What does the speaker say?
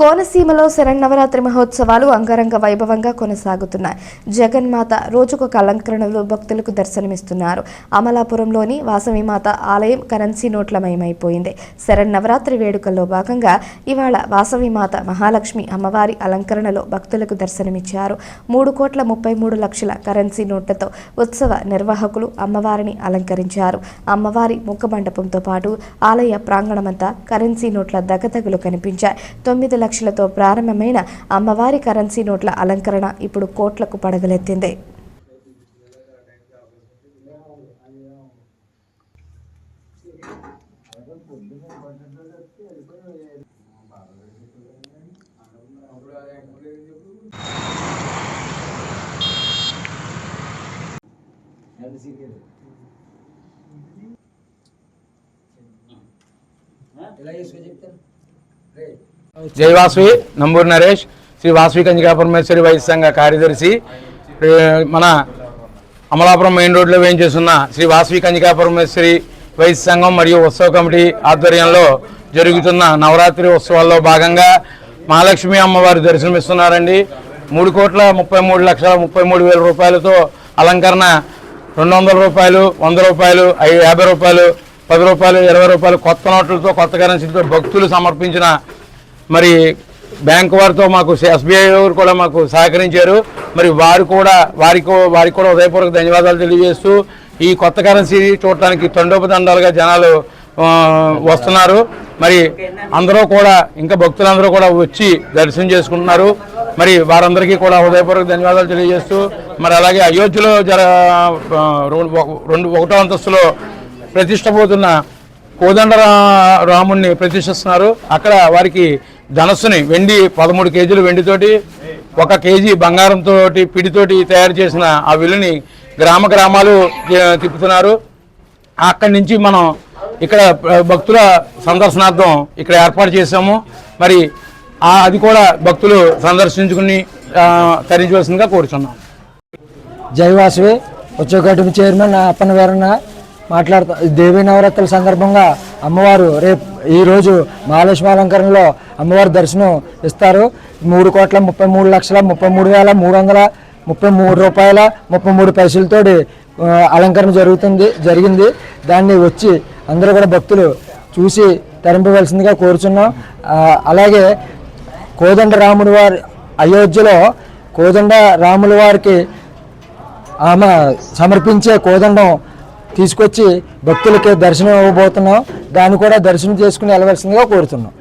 కోనసీమలో శరన్నవరాత్రి మహోత్సవాలు అంగరంగ వైభవంగా కొనసాగుతున్నాయి. జగన్మాత రోజుకొక అలంకరణలు భక్తులకు దర్శనమిస్తున్నారు. అమలాపురంలోని వాసవిమాత ఆలయం కరెన్సీ నోట్లమయమైపోయింది. శరన్నవరాత్రి వేడుకల్లో భాగంగా ఇవాళ వాసవిమాత మహాలక్ష్మి అమ్మవారి అలంకరణలో భక్తులకు దర్శనమిచ్చారు. మూడు కోట్ల ముప్పై మూడు లక్షల కరెన్సీ నోట్లతో ఉత్సవ నిర్వాహకులు అమ్మవారిని అలంకరించారు. అమ్మవారి ముఖ మండపంతో పాటు ఆలయ ప్రాంగణమంతా కరెన్సీ నోట్ల దగదగులు కనిపించాయి. తొమ్మిది లక్షలతో ప్రారంభమైన అమ్మవారి కరెన్సీ నోట్ల అలంకరణ ఇప్పుడు కోట్లకు పడగలెత్తింది. ఎలా చేసుకో చెప్తాను రే జై వాసవి నంబూరు నరేష్ శ్రీ వాసవి కంజికా పరమేశ్వరి వైద్య సంఘ కార్యదర్శి మన అమలాపురం మెయిన్ రోడ్లో వేయించేస్తున్న శ్రీ వాసవి కంజికా పరమేశ్వరి వైద్య సంఘం మరియు ఉత్సవ కమిటీ ఆధ్వర్యంలో జరుగుతున్న నవరాత్రి ఉత్సవాల్లో భాగంగా మహాలక్ష్మి అమ్మవారి దర్శనమిస్తున్నారండి. మూడు కోట్ల ముప్పై మూడు లక్షల ముప్పై మూడు వేల రూపాయలతో అలంకరణ రెండు వందల రూపాయలు వంద రూపాయలు యాభై రూపాయలు పది రూపాయలు ఇరవై రూపాయలు కొత్త నోట్లతో కొత్త కరెన్సీలతో భక్తులు సమర్పించిన మరి బ్యాంకు వారితో మాకు ఎస్బీఐ వారు కూడా మాకు సహకరించారు. మరి వారు కూడా వారికి వారికి కూడా ఉదయపూర్వక ధన్యవాదాలు తెలియజేస్తూ ఈ కొత్త కరెన్సీ చూడటానికి తండోపదండాలుగా జనాలు వస్తున్నారు. మరి అందరూ కూడా ఇంకా భక్తులందరూ కూడా వచ్చి దర్శనం చేసుకుంటున్నారు. మరి వారందరికీ కూడా హృదయపూర్వక ధన్యవాదాలు తెలియజేస్తూ మరి అలాగే అయోధ్యలో జర రెండు రెండు ఒకటో అంతస్తులో ప్రతిష్టపోతున్న కోదండ రాముణ్ణి ప్రతిష్ఠిస్తున్నారు. అక్కడ వారికి ధనస్సుని వెండి పదమూడు కేజీలు వెండితోటి ఒక కేజీ బంగారంతో పిడితోటి తయారు చేసిన ఆ విల్లుని గ్రామ గ్రామాలు తిప్పుతున్నారు. అక్కడి నుంచి మనం ఇక్కడ భక్తుల సందర్శనార్థం ఇక్కడ ఏర్పాటు చేశాము. మరి అది కూడా భక్తులు సందర్శించుకుని తరించవలసిందిగా కోరుచున్నాం. జైవాసవి ఉచ్చకటి చైర్మన్ అప్పన వేరన్న మాట్లాడుతా దేవీ నవరాత్రుల సందర్భంగా అమ్మవారు రేపు ఈరోజు మహాలక్ష్మి అలంకరణలో అమ్మవారి దర్శనం ఇస్తారు. మూడు కోట్ల ముప్పై మూడు లక్షల ముప్పై మూడు వేల మూడు వందల ముప్పై మూడు రూపాయల ముప్పై మూడు పైసలతోటి అలంకరణ జరుగుతుంది జరిగింది. దాన్ని వచ్చి అందరూ కూడా భక్తులు చూసి తరింపవలసిందిగా కోరుచున్నాం. అలాగే కోదండ రాముడి వారి అయోధ్యలో కోదండ రాముల వారికి ఆమె సమర్పించే కోదండం తీసుకొచ్చి భక్తులకి దర్శనం ఇవ్వబోతున్నాం. దాన్ని కూడా దర్శనం చేసుకుని వెళ్ళవలసిందిగా కోరుతున్నాం